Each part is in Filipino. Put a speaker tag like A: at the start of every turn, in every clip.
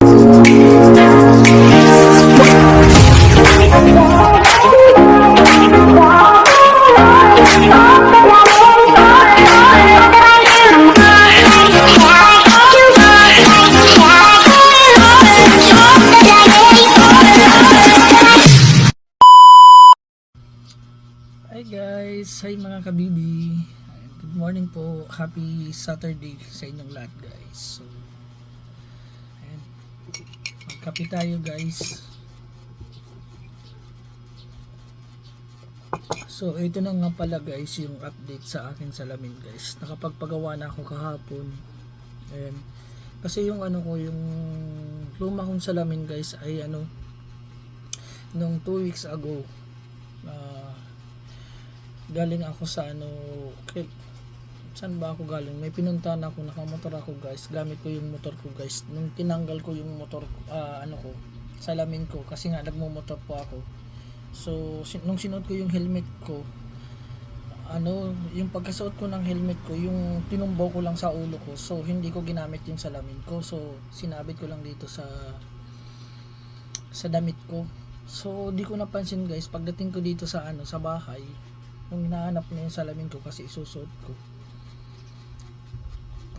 A: Hi guys! Hi mga kabibi! Good morning po. Happy Saturday sa inyong lahat guys. So. Magkape tayo guys. So, ito na nga pala guys yung update sa akin salamin guys. Nakapagpagawa na ako kahapon. Ayan. Kasi yung ano ko, yung luma kong salamin guys ay ano, nung 2 weeks ago, ah, galing ako sa ano saan ba ako galing? May pinuntahan ako nakamotor ako guys. Gamit ko yung motor ko guys. Nung tinanggal ko yung motor ah, ano ko salamin ko kasi nga nagmumotor po ako. So sin- nung sinuot ko yung helmet ko ano yung pagkasuot ko ng helmet ko yung tinumbaw ko lang sa ulo ko so hindi ko ginamit yung salamin ko. So sinabit ko lang dito sa sa damit ko. So di ko napansin guys pagdating ko dito sa ano sa bahay nung hinahanap na yung salamin ko kasi isusuot ko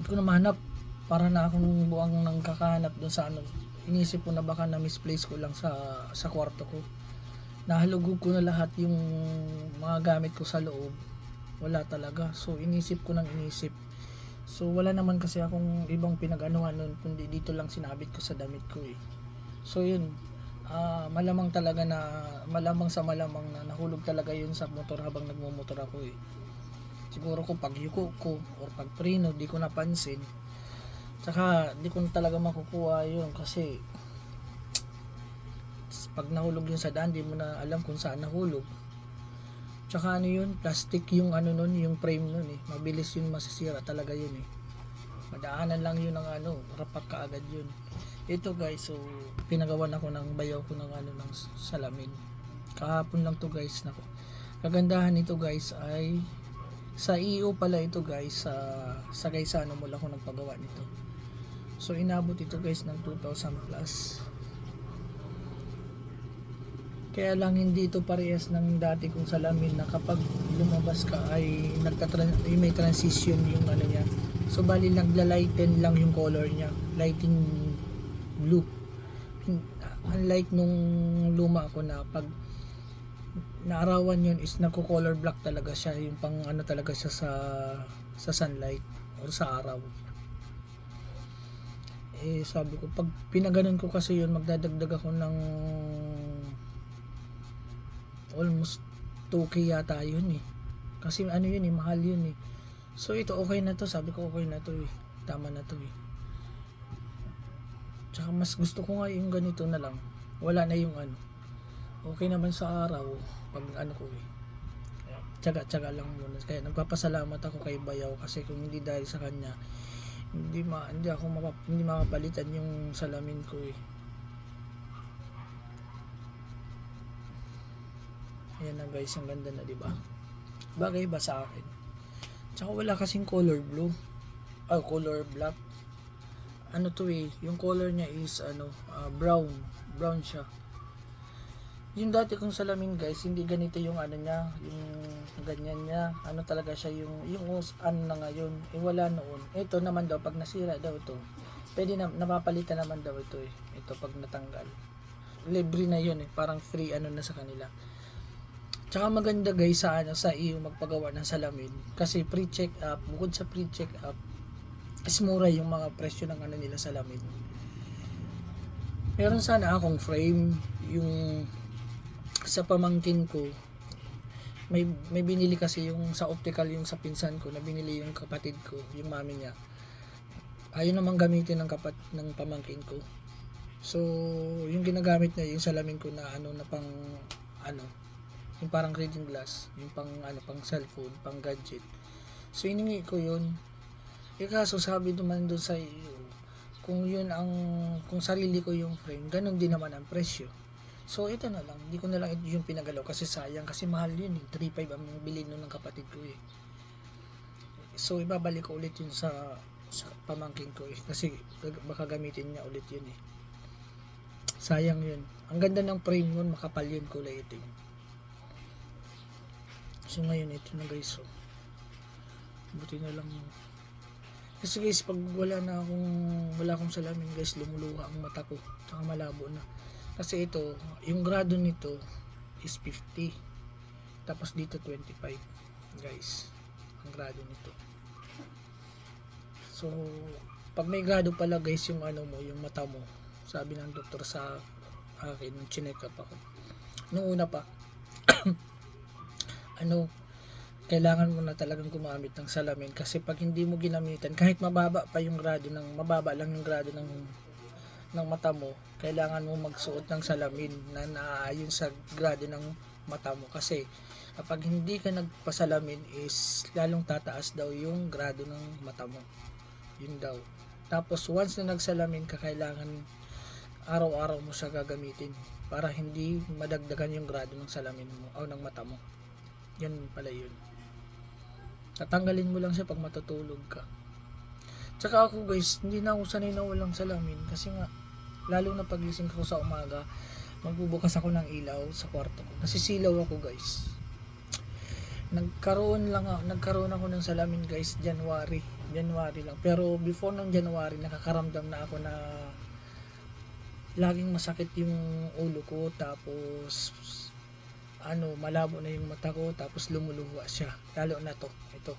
A: hindi ko na mahanap. Para na akong buwang nang kakahanap doon sa ano. Inisip ko na baka na misplace ko lang sa sa kwarto ko. Nahalugog ko na lahat yung mga gamit ko sa loob. Wala talaga. So inisip ko nang inisip. So wala naman kasi akong ibang pinag-anuhan nun kundi dito lang sinabit ko sa damit ko eh. So yun. Ah malamang talaga na malamang sa malamang na nahulog talaga yun sa motor habang nagmumotor ako eh siguro ko pag yuko ko or pag prino di ko napansin. Tsaka di ko talaga makukuha yun kasi pag nahulog yun sa daan di mo na alam kung saan nahulog. Tsaka ano yun plastic yung ano nun yung frame nun eh. Mabilis yun masisira talaga yun eh. Madaanan lang yun ng ano rapak kaagad yun. Ito guys so pinagawan ako ng bayaw ko ng ano ng salamin. Kahapon lang to guys nako. Kagandahan nito guys ay sa EO pala ito guys. Sa sa Gaisano mula ako nagpagawa nito. So inabot ito guys ng 2,000 plus. Kaya lang hindi ito parehas ng dati kong salamin na kapag lumabas ka ay ay may transition yung ano niya. So bali nagla-lighten lang yung color niya. Lighting blue. Unlike nung luma ako na pag naarawan yun is nagko-color black talaga siya. Yung pang ano talaga siya sa sa sunlight or sa araw. Eh sabi ko pag pinaganon ko kasi yun magdadagdag ako ng almost 2k yata yun eh. Kasi ano yun eh mahal yun eh. So ito okay na to. Sabi ko okay na to eh. Tama na to eh. Tsaka mas gusto ko nga yung ganito na lang. Wala na yung ano. Okay naman sa araw pag ano ko eh. Tsaga-tsaga lang muna. Kaya nagpapasalamat ako kay Bayaw kasi kung hindi dahil sa kanya, hindi ma hindi ako mapap, hindi mapapalitan yung salamin ko eh. Ayan na guys, ang ganda na 'di ba? Bagay ba sa akin? Tsaka wala kasing color blue. Ah, color black ano to eh, yung color niya is ano, ah, brown. Brown siya. Yung dati kong salamin guys, hindi ganito yung ano niya, yung ganyan niya. Ano talaga siya yung yung ano na ngayon. Eh wala noon. Ito naman daw pag nasira daw ito. Pwede na napapalitan naman daw ito eh. Ito pag natanggal. Libre na yun eh, parang free ano na sa kanila. Tsaka maganda guys sa ano sa iyo magpagawa ng salamin kasi pre-check up, bukod sa pre-check up, is mura yung mga presyo ng ano nila salamin. Meron sana akong frame yung sa pamangkin ko. May may binili kasi yung sa optical yung sa pinsan ko na binili yung kapatid ko, yung mami niya. Ayun naman gamitin ng kapat ng pamangkin ko. So, yung ginagamit niya yung salamin ko na ano na pang ano, yung parang reading glass, yung pang ano pang cellphone, pang gadget. So, iningi ko yun eh kaso sabi naman doon sa kung yun ang, kung sarili ko yung frame, ganun din naman ang presyo. So ito na lang, hindi ko na lang ito yung pinagalaw kasi sayang, kasi mahal yun eh. 3.5 ang bilhin nun ng kapatid ko eh. So ibabalik ko ulit yun sa, sa pamangkin ko eh, kasi baka gamitin niya ulit yun eh. Sayang yun. Ang ganda ng frame nun, makapal yun kulay itim. So ngayon ito na guys. So, buti na lang. Kasi guys, pag wala na akong wala akong salamin guys, lumuluha ang mata ko. Tsaka malabo na. Kasi ito, yung grado nito is 50. Tapos dito 25. Guys, ang grado nito. So, pag may grado pala guys yung ano mo, yung mata mo, sabi ng doktor sa akin, nung chinek up ako. Nung una pa, ano, kailangan mo na talagang gumamit ng salamin kasi pag hindi mo ginamitan, kahit mababa pa yung grado ng, mababa lang yung grado ng ng mata mo, kailangan mo magsuot ng salamin na naaayon sa grado ng mata mo kasi kapag hindi ka nagpasalamin is lalong tataas daw yung grado ng mata mo. Yun daw. Tapos once na nagsalamin ka, kailangan araw-araw mo siya gagamitin para hindi madagdagan yung grado ng salamin mo o ng mata mo. Yan pala yun. Tatanggalin mo lang siya pag matutulog ka. Tsaka ako guys, hindi na ako sanay na walang salamin kasi nga, lalo na pagising ko sa umaga, magbubukas ako ng ilaw sa kwarto ko. Nasisilaw ako guys. Nagkaroon lang ako, nagkaroon ako ng salamin guys, January. January lang. Pero before ng January, nakakaramdam na ako na laging masakit yung ulo ko tapos ano malabo na yung mata ko tapos lumuluha siya lalo na to ito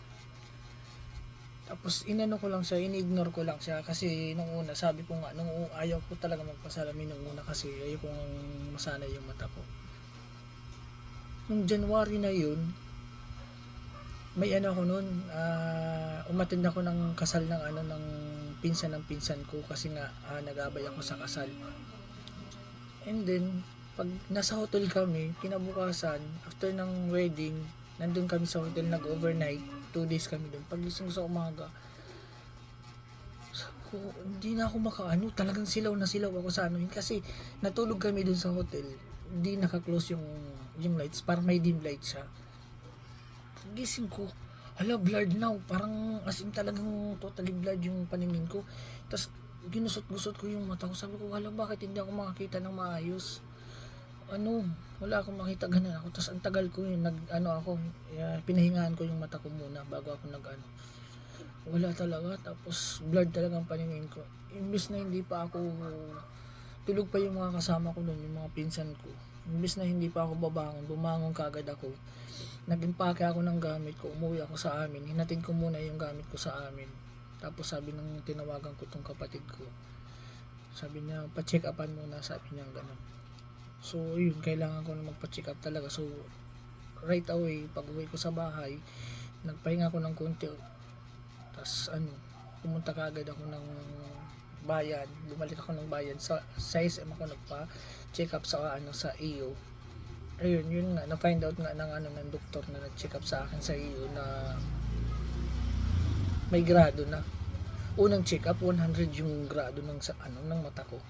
A: tapos inano ko lang siya ini-ignore ko lang siya. Kasi nung una sabi ko nga nung ayaw ko talaga magpasalamin nung una kasi ayaw kong masanay yung mata ko. Nung January na yun may ano ako noon ah umattend ako ng kasal ng ano ng pinsan ng pinsan ko kasi nga ah, nag-abay ako sa kasal. And then pag nasa hotel kami kinabukasan after ng wedding nandun kami sa hotel nag-overnight two days kami doon. Pagising ko sa umaga sabi ko hindi na ako makaano talagang silaw na silaw ako sa ano kasi natulog kami doon sa hotel. Hindi naka-close yung yung lights. Parang may dim light siya. Gising ko hala blurred now. Parang as in talagang totally blurred yung paningin ko. Tapos ginusot-gusot ko yung mata ko. Sabi ko hala bakit hindi ako makakita ng maayos ano wala akong makita ganun. Ako tapos ang tagal ko yun nag ano ako eh, pinahingahan ko yung mata ko muna bago ako nag ano. Wala talaga tapos blurred talaga ang paningin ko. Imbis na hindi pa ako tulog pa yung mga kasama ko noon yung mga pinsan ko. Imbis na hindi pa ako babangon bumangon kagad ako. Nag-impake ako ng gamit ko umuwi ako sa amin. Hinatid ko muna yung gamit ko sa amin. Tapos sabi ng tinawagan ko tong kapatid ko. Sabi niya pa-check upan muna sabi niya ganun so yun kailangan ko na magpa-check up talaga. So right away pag uwi ko sa bahay nagpahinga ako ng konti. Tapos ano pumunta kagad ako ng bayan bumalik ako ng bayan sa, sa SM ako nagpa check up sa ano sa EO ayun yun nga na find out nga ng ano ng doktor na nag-check up sa akin sa EO na may grado na. Unang check up 100 yung grado ng sa ano ng mata ko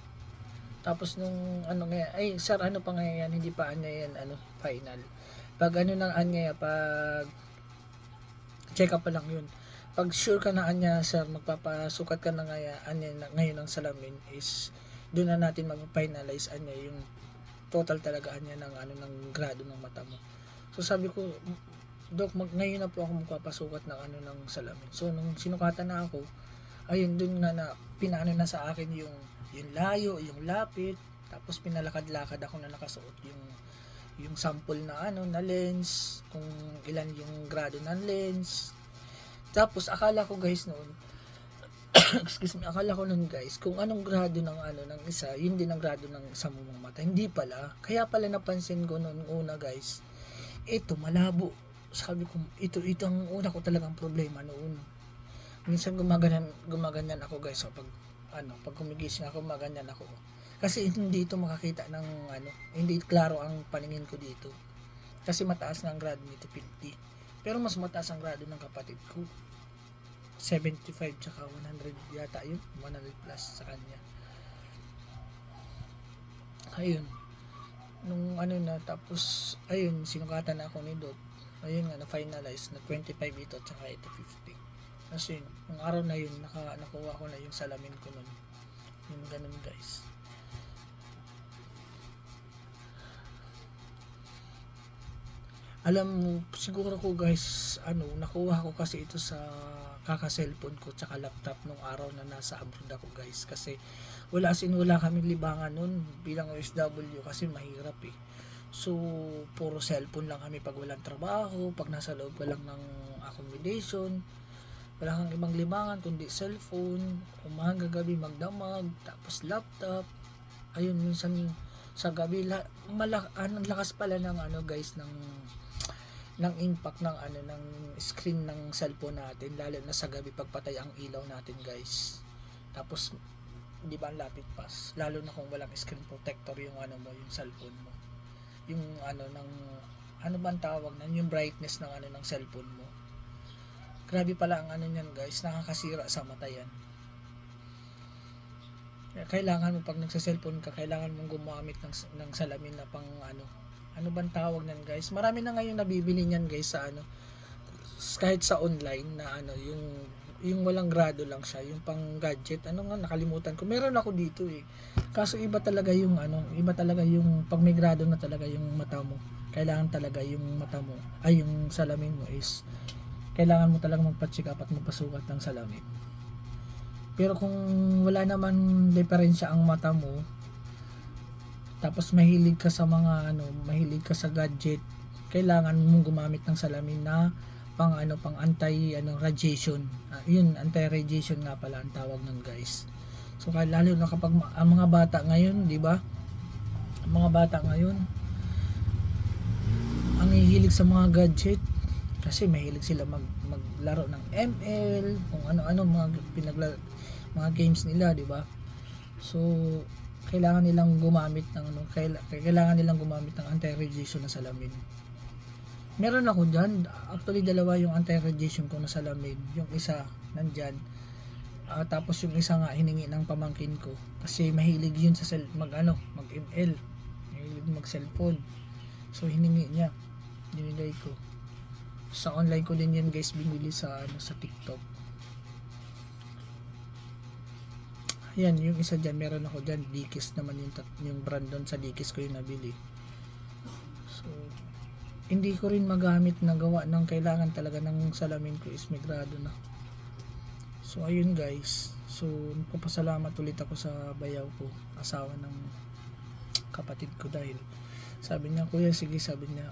A: tapos nung ano nga ay sir ano pa nga yan? Hindi pa anya yan ano final. Pag ano nang anya pag check up pa lang yun. Pag sure ka na anya sir magpapasukat ka na nga anya ngayon ng salamin is doon na natin mag-finalize anya yung total talaga anya ng ano ng grado ng mata mo. So sabi ko Dok, mag, ngayon na po ako magpapasukat ng ano ng salamin. So, nung sinukatan na ako, ayun, dun na, na pinaano na sa akin yung, yung layo, yung lapit, tapos pinalakad-lakad ako na nakasuot yung yung sample na ano na lens, kung ilan yung grado ng lens. Tapos akala ko guys noon, excuse me, akala ko noon guys, kung anong grado ng ano ng isa, yun din ang grado ng isa mong mata. Hindi pala. Kaya pala napansin ko noon una guys, ito malabo sabi ko, ito, ito ang una ko talagang problema noon. Minsan gumaganyan, gumaganyan ako guys, so pag, ano, pag kumigising ako, gumaganyan ako. Kasi hindi ito makakita ng, ano, hindi klaro ang paningin ko dito. Kasi mataas na ang grado nito, 50. Pero mas mataas ang grado ng kapatid ko. 75 tsaka 100 yata yun, 100 plus sa kanya. Ayun. Nung ano na, tapos, ayun, sinukatan na ako ni Doc ayun nga, na-finalize na 25 ito at saka ito 50. As in, yung araw na yun, naka, nakuha ko na yung salamin ko nun. Yung ganun guys. Alam mo, siguro ko guys, ano, nakuha ko kasi ito sa kaka cellphone ko tsaka laptop nung araw na nasa abroad ako guys kasi wala sin wala kaming libangan nun bilang OSW kasi mahirap eh so puro cellphone lang kami pag walang trabaho pag nasa loob pa lang ng accommodation wala kang ibang libangan kundi cellphone, umaga gabi magdamag, tapos laptop. Ayun, minsan sa gabi, la, malak, ang lakas pala ng ano guys, ng ng impact ng ano ng screen ng cellphone natin lalo na sa gabi pagpatay ang ilaw natin guys. Tapos di ba ang lapit pas lalo na kung walang screen protector yung ano mo yung cellphone mo. Yung ano ng ano ba ang tawag nan yung brightness ng ano ng cellphone mo grabe pala ang ano niyan guys. Nakakasira sa mata yan. Kailangan mo pag nagsa-cellphone ka kailangan mong gumamit ng, ng salamin na pang ano. Ano bang tawag nan guys? Marami na ngayon nabibili niyan guys sa ano kahit sa online na ano yung yung walang grado lang siya yung pang gadget. Ano nga nakalimutan ko. Meron ako dito eh. Kaso iba talaga yung ano iba talaga yung pag may grado na talaga yung mata mo kailangan talaga yung mata mo ay yung salamin mo is kailangan mo talaga magpa-check up at magpasukat ng salamin pero kung wala naman diferensya ang mata mo tapos mahilig ka sa mga ano, mahilig ka sa gadget, kailangan mong gumamit ng salamin na pang ano, pang anti ano radiation. Ah, yun, anti radiation nga pala ang tawag ng guys. So lalo na kapag ang mga bata ngayon, 'di ba? Ang mga bata ngayon ang hihilig sa mga gadget kasi mahilig sila mag maglaro ng ML, kung ano-ano mga pinagla mga games nila, 'di ba? So kailangan nilang gumamit ng ano, kaila- kailangan nilang gumamit ng anti-radiation na salamin. Meron ako diyan, actually dalawa yung anti-radiation ko na salamin. Yung isa nandyan. Ah, tapos yung isa nga hiningi ng pamangkin ko kasi mahilig yun sa cell, mag ano, mag ML. Mahilig mag cellphone. So hiningi niya. Dinigay ko. Sa online ko din yan guys binili sa ano sa TikTok. Yan, yung isa dyan, meron ako dyan, Dikis naman yung, yung brand doon sa Dikis ko yung nabili. So, hindi ko rin magamit na gawa ng kailangan talaga ng salamin ko is may grado na. So, ayun guys. So, nagpapasalamat ulit ako sa bayaw ko, asawa ng kapatid ko dahil sabi niya, kuya, sige, sabi niya,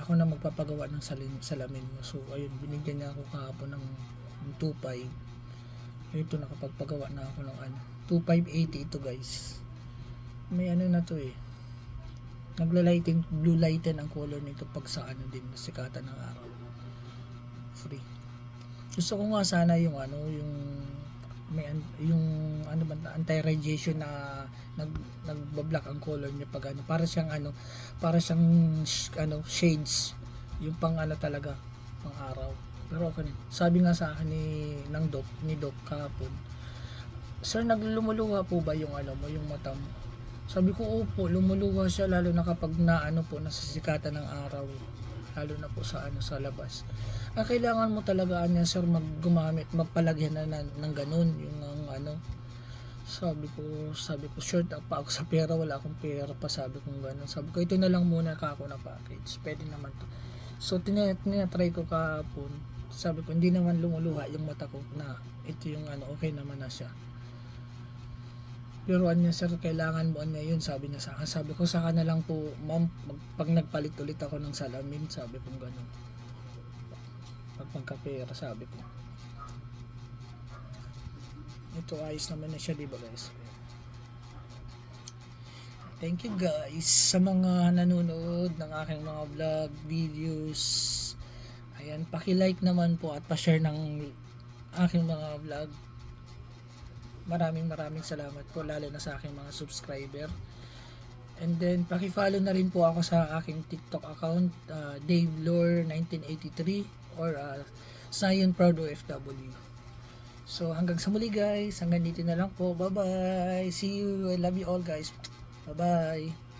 A: ako na magpapagawa ng salamin mo. So, ayun, binigyan niya ako kahapon ng, ng 2.5 ito nakapagpagawa na ako ng ano 2580 ito guys. May ano na to eh. Naglalighting blue lighten ang color nito pag sa ano din sikatan ng araw. Free. Gusto ko nga sana yung ano yung may an- yung ano ba anti-radiation na nag nagbablock ang color niya pag ano para siyang ano para siyang sh- ano shades yung pang ano talaga pang araw pero okay. Sabi nga sa akin ni ng doc, ni doc kahapon, Sir, naglumuluha po ba yung ano mo, yung mata mo? Sabi ko, opo, lumuluha siya lalo na kapag na ano po, nasisikatan ng araw. Lalo na po sa ano sa labas. Ang kailangan mo talaga niya, sir, maggumamit, magpalagyan na, na ng ganun, yung ang ano. Sabi ko, sabi ko, short pa ako sa pera, wala akong pera pa, sabi ko ganun. Sabi ko, ito na lang muna ka ako na package. Pwede naman to. So, tina- tinatry ko kahapon. Sabi ko, hindi naman lumuluha yung mata ko na ito yung ano, okay naman na siya. Ano niya, sir, kailangan mo niya yun, sabi niya sa akin. Sabi ko, saka na lang po, ma'am, pag nagpalit ulit ako ng salamin, sabi ko gano'n. Pag magkapera, sabi ko. Ito, ayos naman na siya, di guys? Thank you guys sa mga nanonood ng aking mga vlog, videos. Ayan, paki-like naman po at pa-share ng aking mga vlog. Maraming maraming salamat po lalo na sa aking mga subscriber. And then paki-follow na rin po ako sa aking TikTok account uh, Dave Lore 1983 or uh, Zion Proud OFW. So hanggang sa muli guys, hanggang dito na lang po. Bye-bye. See you. I love you all guys. Bye-bye.